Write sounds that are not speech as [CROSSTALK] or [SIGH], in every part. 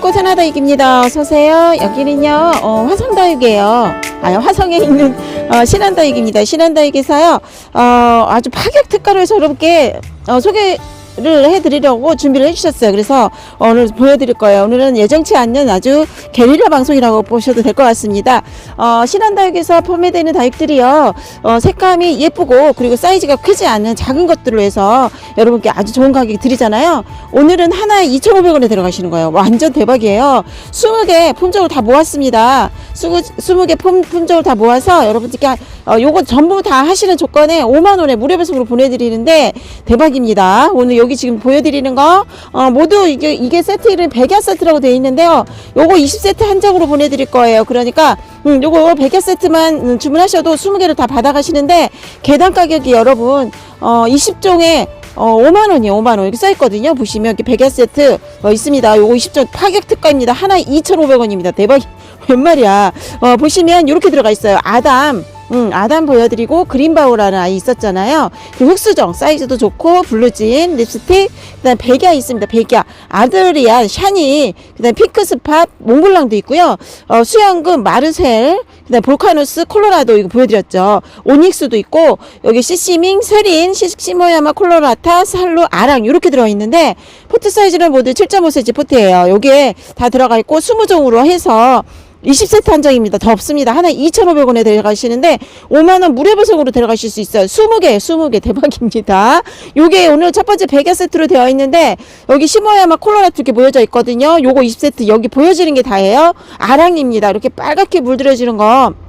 꽃 하나다육입니다. 어서 오세요. 여기는요, 어, 화성다육이에요. 아니, 화성에 있는, 어, 신한다육입니다. 신한다육에서요, 어, 아주 파격 특가를 여러분께, 어, 소개 를 해드리려고 준비를 해주셨어요. 그래서 오늘 보여드릴 거예요. 오늘은 예정치 않는 아주 게릴라 방송이라고 보셔도 될 것 같습니다. 어, 신한다육에서 판매되는 다육들이요, 어, 색감이 예쁘고, 그리고 사이즈가 크지 않은 작은 것들로 해서 여러분께 아주 좋은 가격에 드리잖아요. 오늘은 하나에 2,500원에 들어가시는 거예요. 완전 대박이에요. 20개 품종을 다 모았습니다. 20개 품, 품종을 다 모아서 여러분들께 어, 요거 전부 다 하시는 조건에 5만 원에 무료 배송으로 보내드리는데 대박입니다. 오늘 여기 지금 보여드리는 거 어, 모두 이게, 이게 세트를 백야 세트라고 되어 있는데요. 요거 20세트 한 장으로 보내드릴 거예요. 그러니까 음, 요거 백야 세트만 음, 주문하셔도 20개를 다 받아가시는데 계단 가격이 여러분 어, 20종에 어, 5만 원이요, 5만 원. 이렇게 써 있거든요. 보시면 이렇게 백야 세트 어, 있습니다. 요거 20점 파격 특가입니다. 하나에 2,500원입니다. 대박. 웬 말이야. 어, 보시면 이렇게 들어가 있어요. 아담. 음, 아담 보여드리고 그린바우라는 아이 있었잖아요. 그 흑수정 사이즈도 좋고 블루진 립스틱 그다음 백야 있습니다. 백야 아드리안 샤니 그다음 핑크스팟 몽블랑도 있고요. 어, 수영금 마르셀 그다음 볼카누스 콜로라도 이거 보여드렸죠. 오닉스도 있고 여기 시시밍 세린 시시모야마 콜로라타 살루 아랑 이렇게 들어있는데 포트 사이즈는 모두 7.5cm 포트예요. 여기에 다 들어가 있고 20종으로 해서 20세트 한 장입니다. 더 없습니다. 하나에 2,500원에 데려가시는데 5만원 무료 배송으로 데려가실 수 있어요. 20개, 20개 [LAUGHS] 대박입니다. 요게 오늘 첫 번째 베개 세트로 되어 있는데 여기 시모야마 콜로라트 이렇게 보여져 있거든요. 요거 20세트 여기 보여지는 게 다예요. 아랑입니다. 이렇게 빨갛게 물들여지는 거.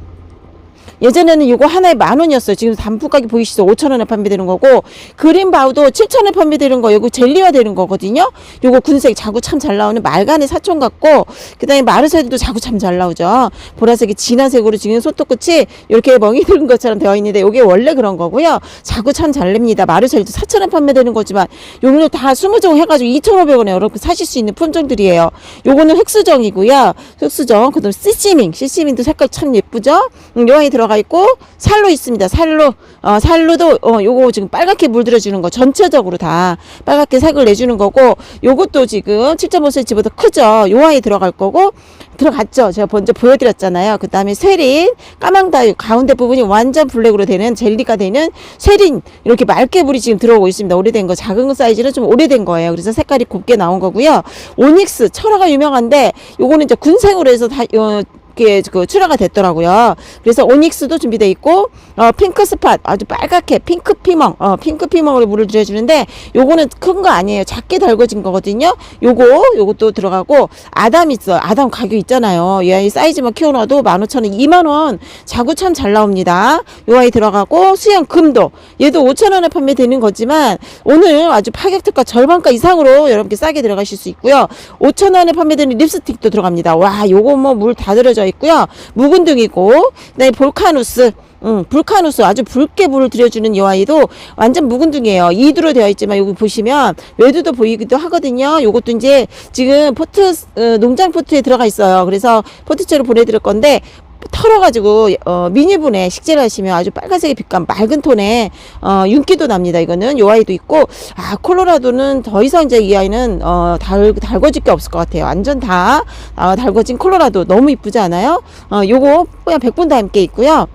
예전에는 이거 하나에 만 원이었어요. 지금 단품 가격 보이시죠? 5천 원에 판매되는 거고 그린 바우도 7천 원에 판매되는 거. 이거 젤리화 되는 거거든요. 요거 군색 자구 참 잘 나오는 말간의 사촌 같고 그다음에 마르셀도 자구 참 잘 나오죠. 보라색이 진한 색으로 지금 손톱 끝이 이렇게 멍이 든 것처럼 되어 있는데 요게 원래 그런 거고요. 자구 참 잘 냅니다. 마르셀도 4천 원 판매되는 거지만 요거는 다 20종 해가지고 2,500원에 여러분 사실 수 있는 품종들이에요. 요거는 흑수정이고요. 흑수정 그다음 시시밍 시시밍도 색깔 참 예쁘죠. 음, 요 안에 들어 가 있고 살로 있습니다. 살로 어, 살로도 어, 요거 지금 빨갛게 물들여 주는 거 전체적으로 다 빨갛게 색을 내주는 거고 요것도 지금 7.5cm보다 크죠. 요 아이 들어갈 거고 들어갔죠. 제가 먼저 보여드렸잖아요. 그 다음에 쇠린 까망다육 가운데 부분이 완전 블랙으로 되는 젤리가 되는 쇠린 이렇게 맑게 물이 지금 들어오고 있습니다. 오래된 거 작은 사이즈는 좀 오래된 거예요. 그래서 색깔이 곱게 나온 거고요. 오닉스 철화가 유명한데 요거는 이제 군생으로 해서 다 어, 이렇게 그 출하가 됐더라고요. 그래서 오닉스도 준비돼 있고 어, 핑크 스팟 아주 빨갛게 핑크 피멍 어, 핑크 피멍으로 물을 들여주는데 요거는 큰 거 아니에요. 작게 달궈진 거거든요. 요거 요것도 들어가고 아담 있어요. 아담 가격 있잖아요. 이 아이 사이즈만 키워놔도 15,000원, 2만원 자구 참 잘 나옵니다. 요 아이 들어가고 수영 금도 얘도 5,000원에 판매되는 거지만 오늘 아주 파격 특가 절반가 이상으로 여러분께 싸게 들어가실 수 있고요. 5,000원에 판매되는 립스틱도 들어갑니다. 와 요거 뭐 물 다 들어져 있고요. 묵은 등이고 그다음에 볼카누스 음, 불카누스 아주 붉게 불을 들여주는 이 아이도 완전 묵은둥이에요. 이두로 되어 있지만 여기 보시면 외두도 보이기도 하거든요. 요것도 이제 지금 포트 어, 농장 포트에 들어가 있어요. 그래서 포트채로 보내드릴 건데 털어가지고 어, 미니분에 식재를 하시면 아주 빨간색의 빛감 맑은 톤에 어, 윤기도 납니다. 이거는 요 아이도 있고 아 콜로라도는 더 이상 이제 이 아이는 어, 달 달궈질 게 없을 것 같아요. 완전 다 어, 달궈진 콜로라도 너무 이쁘지 않아요? 어, 요거 그냥 백분도 함께 있고요.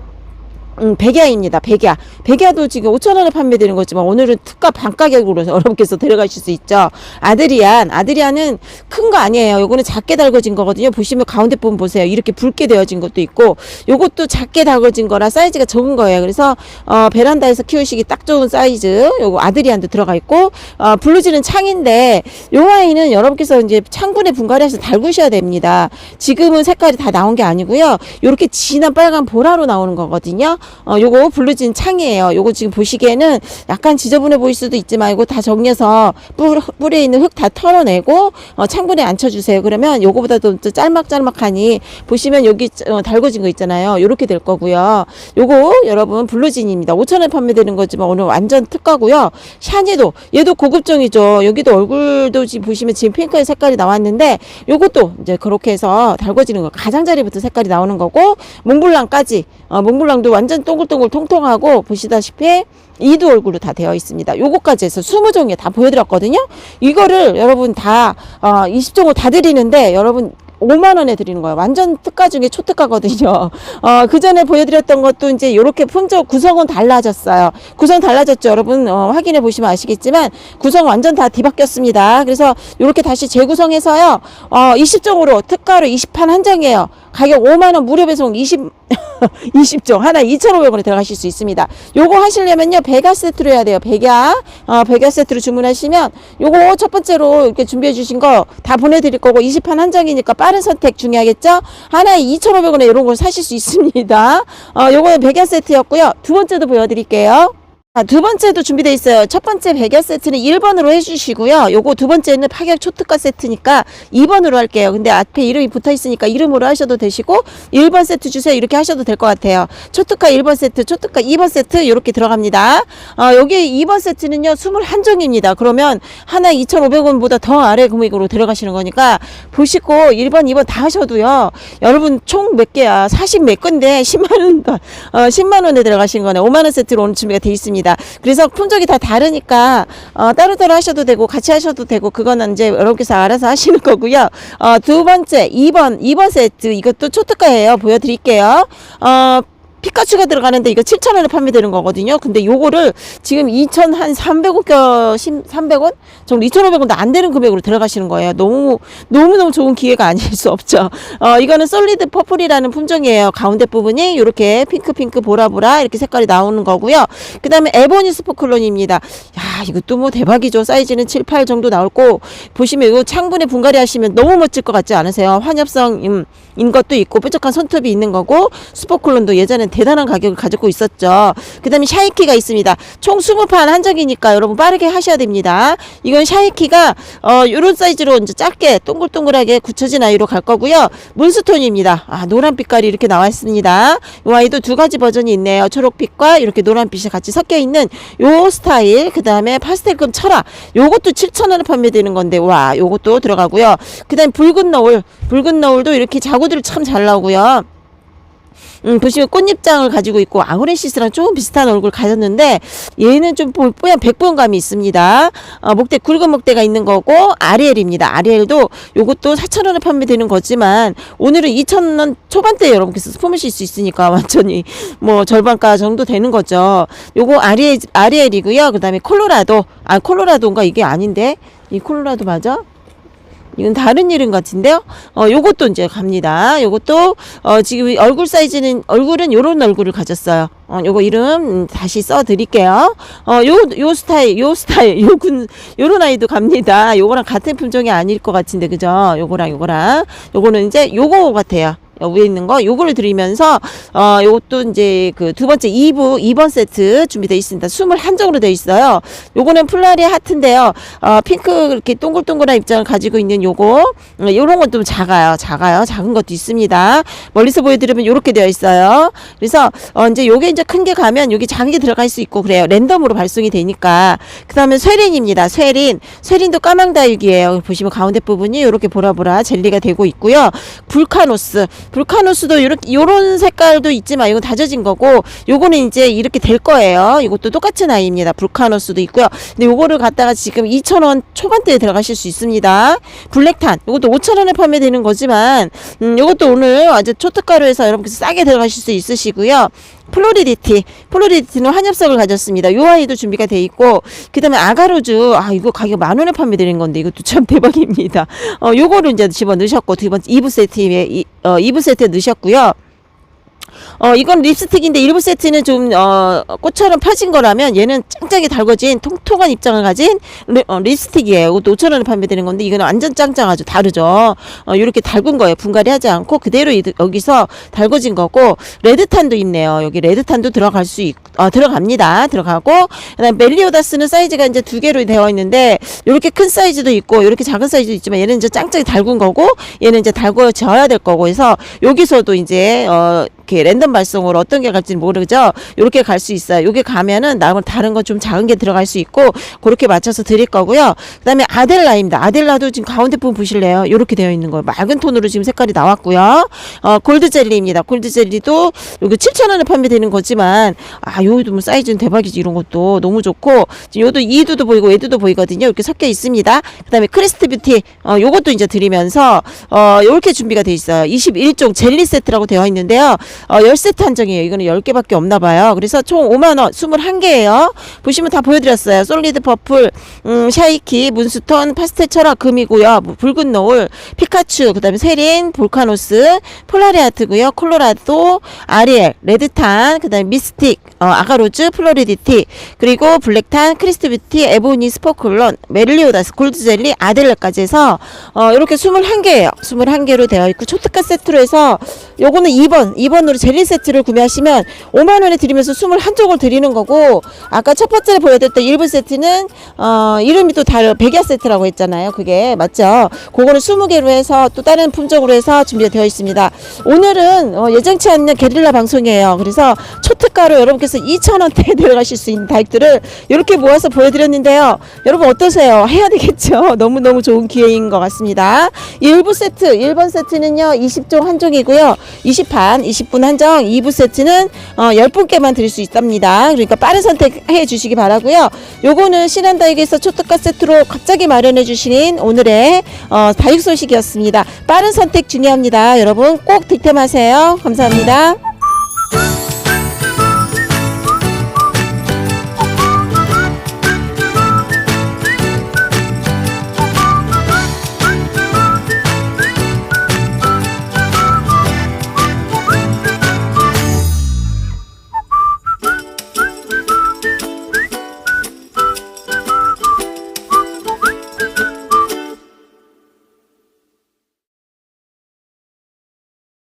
음, 백야입니다. 백야. 백야도 지금 5천원에 판매되는 거지만 오늘은 특가 반가격으로 [LAUGHS] 여러분께서 데려가실 수 있죠. 아드리안. 아드리안은 큰 거 아니에요. 요거는 작게 달궈진 거거든요. 보시면 가운데 부분 보세요. 이렇게 붉게 되어진 것도 있고 요것도 작게 달궈진 거라 사이즈가 적은 거예요. 그래서 어, 베란다에서 키우시기 딱 좋은 사이즈. 요거 아드리안도 들어가 있고 어, 블루지는 창인데 요 아이는 여러분께서 이제 창분에 분갈이 해서 달구셔야 됩니다. 지금은 색깔이 다 나온 게 아니고요. 요렇게 진한 빨간 보라로 나오는 거거든요. 어, 요거 블루진 창이에요. 요거 지금 보시기에는 약간 지저분해 보일 수도 있지만 이거 다 정리해서 뿌, 뿌리에 있는 흙 다 털어내고 어, 창분에 앉혀주세요. 그러면 요거보다도 또 짤막짤막하니 보시면 여기 어, 달궈진 거 있잖아요. 요렇게 될 거고요. 요거 여러분 블루진입니다. 5천원 판매되는 거지만 오늘 완전 특가고요. 샤니도 얘도 고급종이죠. 여기도 얼굴도 지금 보시면 지금 핑크의 색깔이 나왔는데 요것도 이제 그렇게 해서 달궈지는 거 가장자리부터 색깔이 나오는 거고 몽블랑까지 어, 몽블랑도 완전 동글동글 통통하고 보시다시피 이두 얼굴로 다 되어 있습니다. 요거까지 해서 20종에 다 보여드렸거든요. 이거를 여러분 다 어, 20종을 다 드리는데 여러분 5만 원에 드리는 거예요. 완전 특가 중에 초특가거든요. 어, 그 전에 보여드렸던 것도 이제 이렇게 품종 구성은 달라졌어요. 구성 달라졌죠. 여러분 어, 확인해 보시면 아시겠지만 구성 완전 다 뒤바뀌었습니다. 그래서 이렇게 다시 재구성해서요. 어, 20종으로 특가로 20판 한정이에요. 가격 5만 원 무료 배송 20 [LAUGHS] 20종 하나 2,500원에 들어가실 수 있습니다. 요거 하시려면요. 백야 세트로 해야 돼요. 백야. 어, 백야 세트로 주문하시면 요거 첫 번째로 이렇게 준비해 주신 거 다 보내 드릴 거고 20판 한정이니까 빠른 선택 중요하겠죠? 하나에 2,500원에 이런 걸 사실 수 있습니다. 어, 요거는 백야 세트였고요. 두 번째도 보여 드릴게요. 아, 두 번째도 준비되어 있어요. 첫 번째 백야 세트는 1번으로 해주시고요. 요거 두 번째는 파격 초특가 세트니까 2번으로 할게요. 근데 앞에 이름이 붙어 있으니까 이름으로 하셔도 되시고 1번 세트 주세요. 이렇게 하셔도 될 것 같아요. 초특가 1번 세트, 초특가 2번 세트 이렇게 들어갑니다. 아, 여기 2번 세트는요. 21종입니다. 그러면 하나 2,500원보다 더 아래 금액으로 들어가시는 거니까 보시고 1번, 2번 다 하셔도요. 여러분 총 몇 개야? 40 몇 건데 [LAUGHS] 10만 원, 더, 어, 10만 원에 들어가시는 거네. 5만 원 세트로 오늘 준비가 돼 있습니다. 그래서 품종이 다 다르니까 어, 따로따로 하셔도 되고 같이 하셔도 되고 그거는 이제 여러분께서 알아서 [LAUGHS] 하시는 거고요. 어, 두 번째 2번 2번 세트 이것도 초특가예요. 보여드릴게요. 어, 피카츄가 들어가는데 이거 7,000원에 판매되는 거거든요. 근데 요거를 지금 2,000한 300원, 300원 정도 2,500원도 안 되는 금액으로 들어가시는 거예요. 너무 너무 너무 좋은 기회가 아닐 수 없죠. 어, 이거는 솔리드 퍼플이라는 품종이에요. 가운데 부분이 이렇게 핑크 핑크 보라 보라 이렇게 색깔이 나오는 거고요. 그다음에 에보니 스포클론입니다. 야, 이것도 뭐 대박이죠. 사이즈는 7, 8 정도 나올 거 보시면 이거 창분에 분갈이 하시면 너무 멋질 것 같지 않으세요? 환엽성 음, 인 것도 있고 뾰족한 손톱이 있는 거고 스포클론도 예전엔 대단한 가격을 가지고 있었죠. 그 다음에 샤이키가 있습니다. 총 20판 한정이니까 여러분 빠르게 하셔야 됩니다. 이건 샤이키가 어 요런 사이즈로 이제 작게 동글동글하게 굳혀진 아이로 갈 거고요. 문스톤입니다. 아 노란 빛깔이 이렇게 나와 있습니다. 이 아이도 두 가지 버전이 있네요. 초록빛과 이렇게 노란빛이 같이 섞여 있는 요 스타일. 그 다음에 파스텔금 철화. 요것도 7,000원에 판매되는 건데 와 요것도 들어가고요. 그 다음에 붉은 너울. 붉은 너울도 이렇게 자 구들이 참 잘 나오고요. 음, 보시면 꽃잎장을 가지고 있고 아우렌시스랑 조금 비슷한 얼굴 가졌는데 얘는 좀 뽀- 뽀얀 백분감이 있습니다. 어, 목대 굵은 목대가 있는 거고 아리엘입니다. 아리엘도 요것도 4,000원에 판매되는 거지만 오늘은 2,000원 초반대에 여러분께서 품으실 수 있으니까 [LAUGHS] 완전히 뭐 절반가 정도 되는 거죠. 요거 아리엘 아리엘이고요. 그다음에 콜로라도 아 콜로라도인가 이게 아닌데 이 콜로라도 맞아? 이건 다른 이름 같은데요. 어, 요것도 이제 갑니다. 요것도 어, 지금 얼굴 사이즈는 얼굴은 요런 얼굴을 가졌어요. 어, 요거 이름 음, 다시 써 드릴게요. 어, 요, 요 스타일, 요 스타일, [LAUGHS] 요군, 요런 아이도 갑니다. 요거랑 같은 품종이 아닐 것 같은데, 그죠? 요거랑 요거랑. 요거는 이제 요거 같아요. 어, 위에 있는 거 요거를 드리면서 어 요것도 이제 그 두 번째 2부 2번 세트 준비되어 있습니다. 21종으로 되어 있어요. 요거는 플라리 하트인데요. 어 핑크 이렇게 동글동글한 입장을 가지고 있는 요거 어, 요런 것도 작아요. 작아요. 작은 것도 있습니다. 멀리서 보여 드리면 요렇게 되어 있어요. 그래서 어 이제 요게 이제 큰 게 가면 여기 작은 게 들어갈 수 있고 그래요. 랜덤으로 발송이 되니까. 그다음에 쇠린입니다. 쇠린. 쇠린도 까망다육이에요. 보시면 가운데 부분이 요렇게 보라보라 젤리가 되고 있고요. 불카노스. 불카노스도 요렇게 요런 색깔도 있지만 이건 다져진 거고 요거는 이제 이렇게 될 거예요. 이것도 똑같은 아이입니다. 불카노스도 있고요. 근데 요거를 갖다가 지금 2,000원 초반대에 들어가실 수 있습니다. 블랙탄. 요것도 5,000원에 판매되는 거지만 음 요것도 오늘 아주 초특가로 해서 여러분께서 싸게 들어가실 수 있으시고요. 플로리디티. 플로리디티는 환엽석을 가졌습니다. 요 아이도 준비가 돼 있고 그다음에 아가로즈. 아 이거 가격 만 원에 판매되는 건데 이것도 참 [LAUGHS] 대박입니다. 어 요거를 이제 집어 넣으셨고 두 번째 2부 세트에 이, 어 2부 세트에 넣으셨고요. 어, 이건 립스틱인데 일부 세트는 좀, 어, 꽃처럼 펴진 거라면 얘는 짱짱이 달궈진 통통한 입장을 가진 리, 어, 립스틱이에요. 이것도 5,000원에 판매되는 건데 이거는 완전 짱짱하죠. 다르죠. 어, 이렇게 달군 거예요. 분갈이 하지 않고 그대로 이, 여기서 달궈진 거고 레드탄도 있네요. 여기 레드탄도 들어갈 수 있, 어, 들어갑니다. 들어가고 그다음 멜리오다스는 사이즈가 이제 두 개로 되어 있는데 이렇게 큰 사이즈도 있고 이렇게 작은 사이즈도 있지만 얘는 이제 짱짱이 달군 거고 얘는 이제 달궈져야 될 거고 해서 여기서도 이제 어 이렇게 랜덤 발송으로 어떤 게 갈지 모르죠. 이렇게 갈 수 있어요. 요게 가면은 나머지 다른 거좀 작은 게 들어갈 수 있고 그렇게 맞춰서 드릴 거고요. 그다음에 아델라입니다. 아델라도 지금 가운데 부분 보실래요? 이렇게 되어 있는 거예요. 맑은 톤으로 지금 색깔이 나왔고요. 어, 골드 젤리입니다. 골드 젤리도 요거 7,000원에 판매되는 거지만 아, 요도 뭐 사이즈는 대박이지 이런 것도 너무 좋고 요도 이두도 보이고 외두도 보이거든요. 이렇게 섞여 있습니다. 그다음에 크리스트 뷰티 어, 요것도 이제 드리면서 어, 요렇게 준비가 돼 있어요. 21종 젤리 세트라고 되어 있는데요. 어, 10세트 한정이에요. 이거는 10개밖에 없나 봐요. 그래서 총 5만 원 21개예요. 보시면 다 보여드렸어요. 솔리드 퍼플, 음, 샤이키, 문스톤, 파스텔 철학, 금이고요. 뭐 붉은 노을, 피카츄, 그 다음에 세린, 볼카노스, 폴라리아트고요. 콜로라도, 아리엘, 레드탄, 그 다음에 미스틱, 어, 아가로즈, 플로리디티, 그리고 블랙탄, 크리스트뷰티, 에보니, 스포클론, 메릴리오다스, 골드젤리, 아델레까지 해서 어, 이렇게 21개예요. 21개로 되어 있고 초특가 세트로 해서 요거는 2번, 2번 으로 젤리 세트를 구매하시면 5만 원에 드리면서 21종을 드리는 거고 아까 첫 번째로 보여드렸던 1분 세트는 어, 이름이 또 다른 백야 세트라고 했잖아요. 그게 맞죠? 그거는 20개로 해서 또 다른 품종으로 해서 준비가 되어 있습니다. 오늘은 어, 예정치 않는 게릴라 방송이에요. 그래서 초특가로 여러분께서 2,000원대에 [LAUGHS] 들어가실 수 있는 다이크를 이렇게 모아서 보여드렸는데요. 여러분 어떠세요? 해야 되겠죠? [LAUGHS] 너무너무 좋은 기회인 것 같습니다. 1부 세트, 1번 세트는요, 20종 한종이고요. 20판, 20분 한정, 2부 세트는 어, 10분께만 드릴 수 있답니다. 그러니까 빠른 선택해 주시기 바라고요. 요거는 신한다육에서 초특가 세트로 갑자기 마련해 주신 오늘의 어, 다육 소식이었습니다. 빠른 선택 중요합니다. 여러분 꼭 득템하세요. 감사합니다.